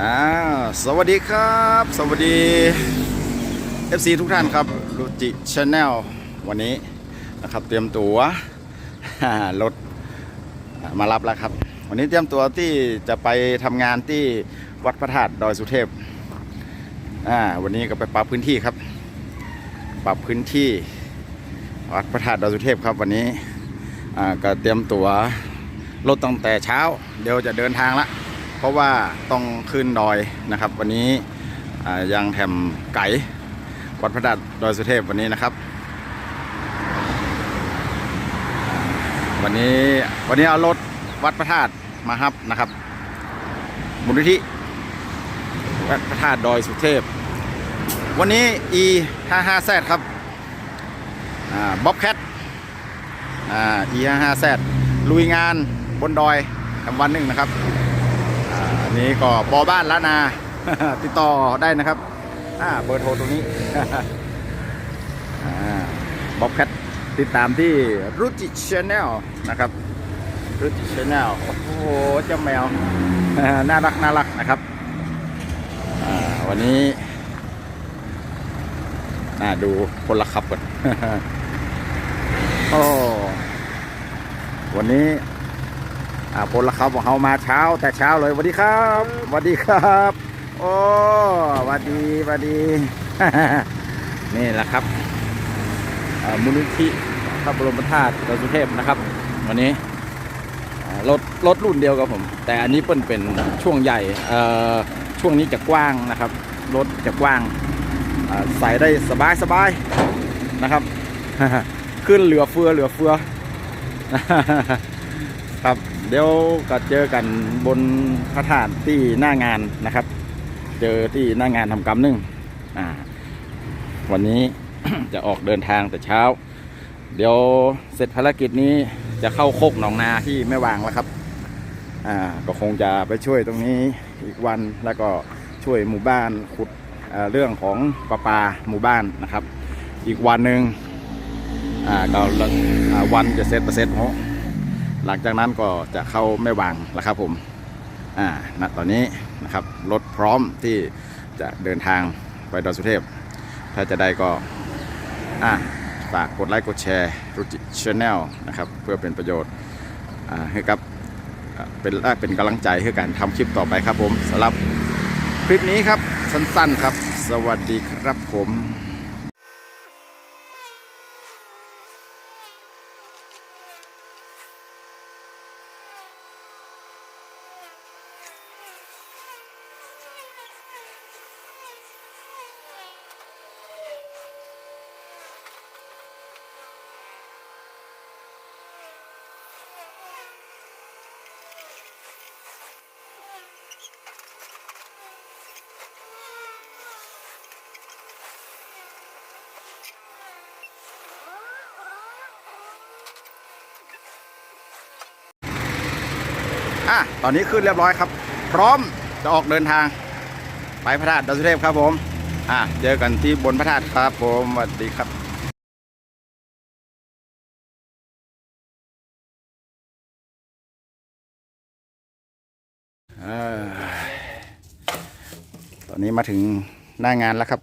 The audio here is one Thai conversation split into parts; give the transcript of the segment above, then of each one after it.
อ่าสวัสดีครับ สวัสดี FC ทุกท่านครับรูจิชาแนลวันนี้นะครับเตรียมตัว รถมารับแล้วครับ วันนี้เตรียมตัวที่จะไปทำงานที่วัดพระธาตุดอยสุเทพอ่าวันนี้ก็ไปปรับพื้นที่ครับ ปรับพื้นที่วัดพระธาตุดอยสุเทพครับวันนี้อ่าก็เตรียมตัวรถตั้งแต่เช้า เดี๋ยวจะเดินทางละ เพราะว่าต้องขึ้นดอยนะครับ วันนี้ยังแถมไก่วัดพระธาตุดอยสุเทพวันนี้นะครับ วันนี้วันนี้เอารถวัดพระธาตุมาครับนะครับมูลนิธิวัดพระธาตุดอยสุเทพ วันนี้ e 5 5 z ครับบ๊อบแคทอ่า e 5 5 z ลุยงานบนดอยทำวันหนึ่งนะครับ อันนี้ก็บอบ้านละนา ติดต่อได้นะครับอ่าเบอร์โทรตรงนี้บ๊อบแคทติดตามที่รุจิชแนลนะครับรุจิชแนลโอ้โหเจ้าแมวน่ารักน่ารักนะครับอ่าวันนี้น่าดูคนละขับก่อนโอ้วันนี้ อ่าพลขับของเขามาเช้าแต่เช้าเลยสวัสดีครับสวัสดีครับ โอ้สวัสดีสวัสดี นี่แหละครับมูลนิธิพระบรมธาตุดอยสุเทพนะครับ วันนี้รถรถรุ่นเดียวกับผม แต่อันนี้เปิ้นเป็นช่วงใหญ่เอ่อช่วงนี้จะกว้างนะครับรถจะกว้างใส่ได้สบายสบายนะครับ ขึ้นเหลือเฟือเหลือเฟือ ครับ เดี๋ยวก็เจอกันบนพระธาตุที่หน้างานนะครับ เจอที่หน้างานทำกรรมหนึ่งอ่า วันนี้ จะออกเดินทางแต่เช้า เดี๋ยวเสร็จภารกิจนี้จะเข้าโคกหนองนาที่แม่วางแล้วครับอ่าก็คงจะไปช่วยตรงนี้อีกวันแล้วก็ช่วยหมู่บ้านขุดเรื่องของประปาหมู่บ้านนะครับ อีกวันหนึ่งอ่าก็อ่าวันจะเสร็จประเสร็จเพราะ หลังจากนั้นก็จะเข้าแม่วางแล้วครับผมอ่าณตอนนี้นะครับรถพร้อมที่จะเดินทางไปดอยสุเทพ ถ้าจะได้ก็อ่าฝากกดไลค์กดแชร์รุจิชแนลนะครับเพื่อเป็นประโยชน์อ่าให้กับเป็นเป็นกำลังใจให้การทำคลิปต่อไปครับผมสำหรับคลิปนี้ครับสั้นๆครับ สวัสดีครับผม อะตอนนี้ขึ้นเรียบร้อยครับ พร้อมจะออกเดินทาง ไปพระธาตุดอยสุเทพครับผม อะเจอกันที่บนพระธาตุครับผมสวัสดีครับอตอนนี้มาถึงหน้างานแล้วครับ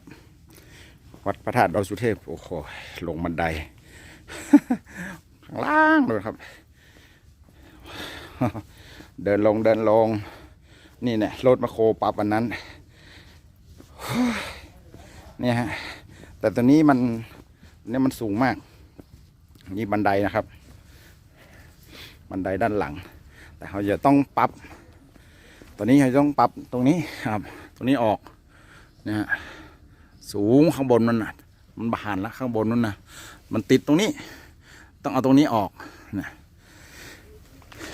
วัดพระธาตุดอยสุเทพ โอ้โห ลงบันได ข้างล่างเลยครับ เดินลงเดินลง นี่เนี่ยรถมาโครปรับอันนั้นเนี่ยฮะแต่ตัวนี้มันเนี่ยมันสูงมาก นี่บันไดนะครับ บันไดด้านหลัง แต่เราจะต้องปรับตัวนี้เราจะต้องปรับตรงนี้ครับ ตรงนี้ออกเนี่ยฮะสูงข้างบนมันนะมันบานแล้วข้างบนนั่นนะมันติดตรงนี้ ต้องเอาตรงนี้ออกนะ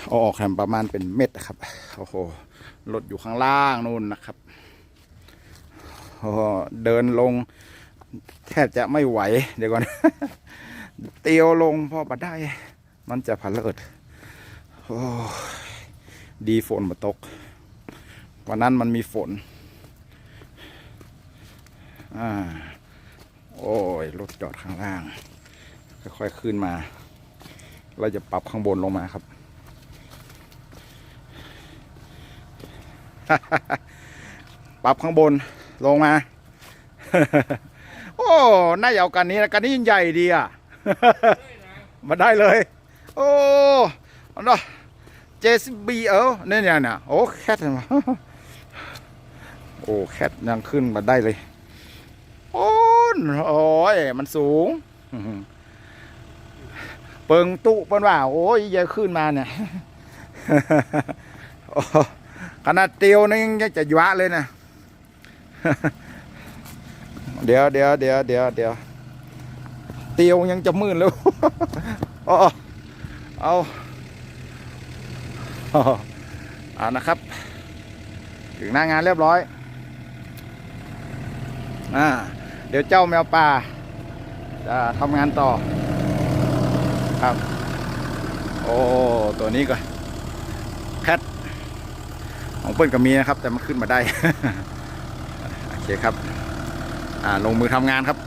เอาออกแหมประมาณเป็นเม็ดนะครับโอ้โหรถอยู่ข้างล่างนู่นนะครับโอ้เดินลง แทบจะไม่ไหว เดี๋ยวก่อน เตียวลงพอบัดได้ มันจะผะเลิดโอ้ดีฝนมาตก วันนั้นมันมีฝน อ่า โอ้ย รถจอดข้างล่าง ค่อยๆขึ้นมา เราจะปรับข้างบนลงมาครับ ปรับข้างบนลงมา โอ้ น่าจะเอากันนี้นะกันนี้ยิ่งใหญ่ดีอะ มาได้เลย โอ้อันนั้นเจสบีเออเนี่ยเนี่ยเนี่ยโอ้ แคทเห็นไหมโอ้ แคทยังขึ้นมาได้เลย โอ้โอ้ยมันสูง เปิงตุเปิ้นว่า โอ้ยยอะขึ้นมาเนี่ย นาดเตียวนี่ยังจะยวะเลยนะ เดี๋ยวเดี๋ยวเดี๋ยวเดี๋ยวเดี๋ยวเตียวยังจะมืดแล้วโอ้เอาเอาเอานะครับ ถึงหน้างานเรียบร้อยอ่าเดี๋ยวเจ้าแมวป่าจะทำงานต่อครับ โอ้ ตัวนี้ก็แคท ของเปิ้ลก็มีนะครับ แต่มันขึ้นมาได้ โอเคครับ อ่าลงมือทำงานครับ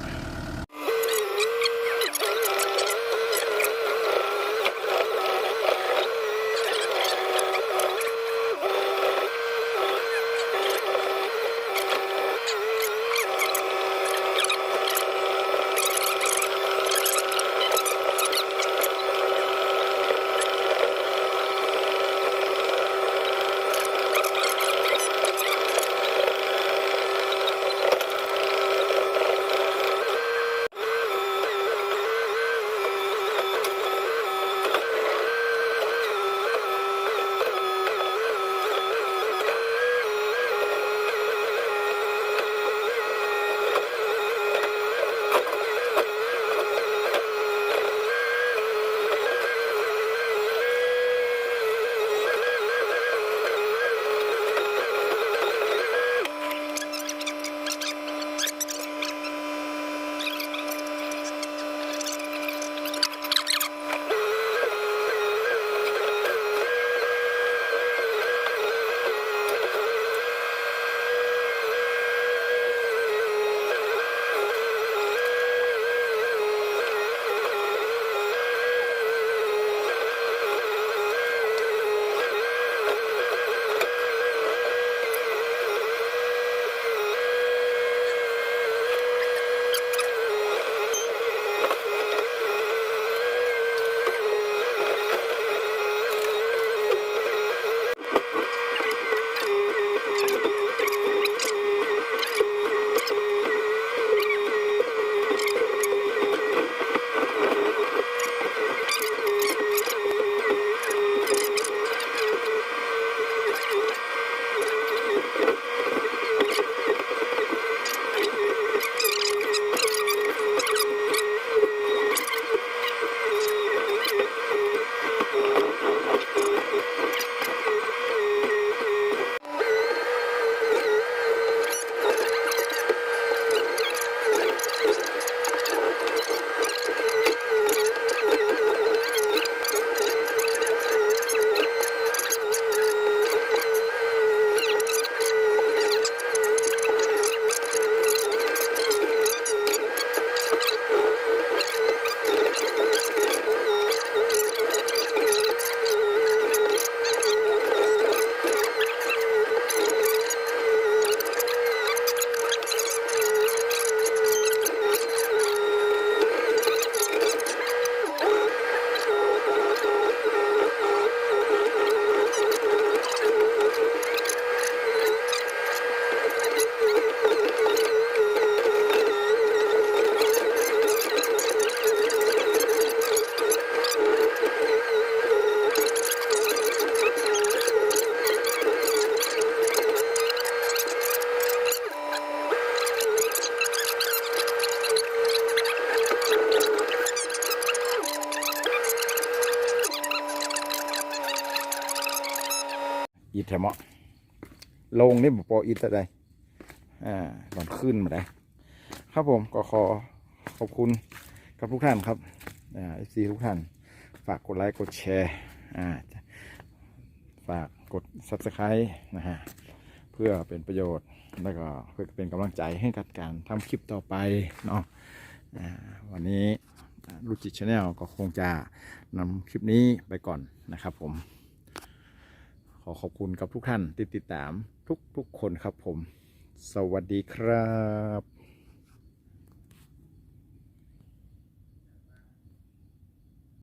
อีทแถมลงนี่บปออีทอะไรอ่าตอนขึ้นมาได้ครับผมก็ขอขอบคุณกับทุกท่านครับอ่าเอฟซีทุกท่าน ฝากกดไลค์กดแชร์อ่าฝากกด subscribe นะฮะเพื่อเป็นประโยชน์แล้วก็เพื่อเป็นกำลังใจให้กับการทำคลิปต่อไปเนาะอ่าวันนี้ลูจิชแนลก็คงจะนำคลิปนี้ไปก่อนนะครับผม ขอขอบคุณกับทุกท่านที่ติดตามทุกทุกๆคนครับผม สวัสดีครับ